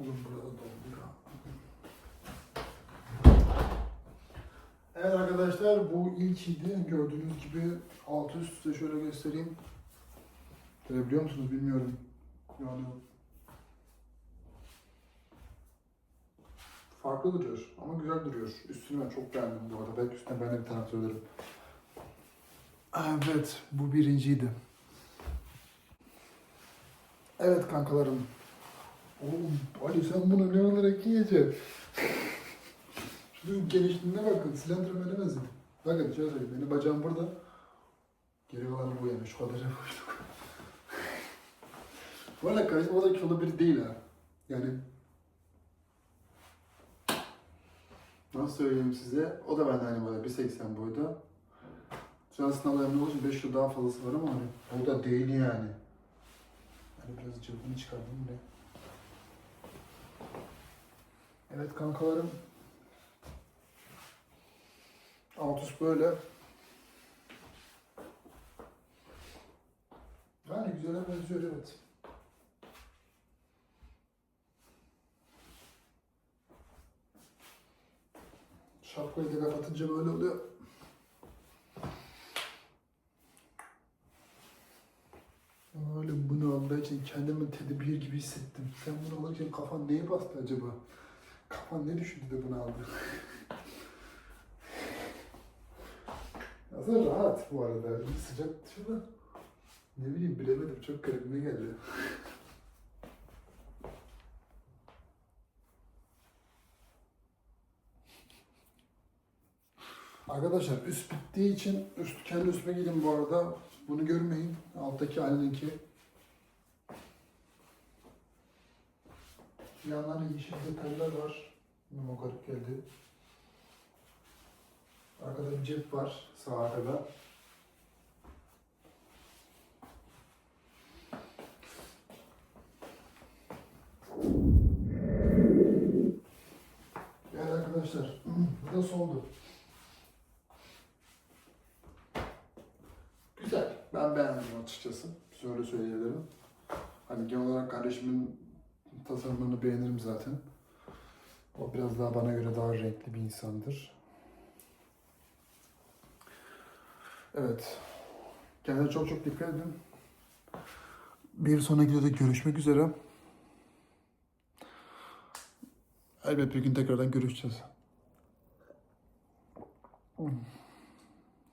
Oğlum burada doldu. Evet arkadaşlar bu ilkiydi. Gördüğünüz gibi alt üst size şöyle göstereyim. Görebiliyor musunuz bilmiyorum. Yani farklı duruyor ama güzel duruyor. Üstünü ben çok beğendim bu arada. Belki üstüne ben de bir tane söylerim. Evet bu birinciydi. Evet kankalarım. Oğlum Ali sen bunu ne olarak giyeceksin? Şunun genişliğine bakın. Slenderman'e benziyor. Bakın şöyle söyleyeyim. Benim bacağım burada. Geri kalanı bu yani. Şu kadarı koyduk. bu arada o da kilolu biri değil ha. Yani Nasıl söyleyeyim size? O da benden aynı boyda. 1.80 boyda. Şu an sınavlarımda olduğu için 5 yıl daha fazlası var ama hani o da değil yani. Hani biraz cıvkını çıkardım bile. Evet kankalarım. Alt üst böyle. Yani güzele benziyor evet. Şapkayı da kapatınca böyle oluyor. Öyle bunu aldığı için kendimi tedbir gibi hissettim. Sen bunu alırken kafan neye bastı acaba? Kafan ne düşündü de bunu aldı? Aslında rahat bu arada. Sıcak dışında. Ne bileyim bilemedim. Çok garibime geldi. Arkadaşlar üst bittiği için üst kendi üstüme gidin bu arada. Bunu görmeyin. Alttaki Ali'ninki. Yanlarda yeşil detaylar var. Benim o garip geldi. Arkada bir cep var. Sağ arkada. Evet arkadaşlar. Bu da soldu. Güzel. Ben beğendim açıkçası. Şöyle söyleyebilirim. Hani genel olarak kardeşimin tasarımlarını beğenirim zaten. O biraz daha bana göre daha renkli bir insandır. Evet. Kendinize çok çok dikkat edin. Bir sonraki videoda görüşmek üzere. Elbet bir gün tekrardan görüşeceğiz.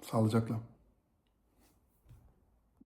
Sağlıcakla.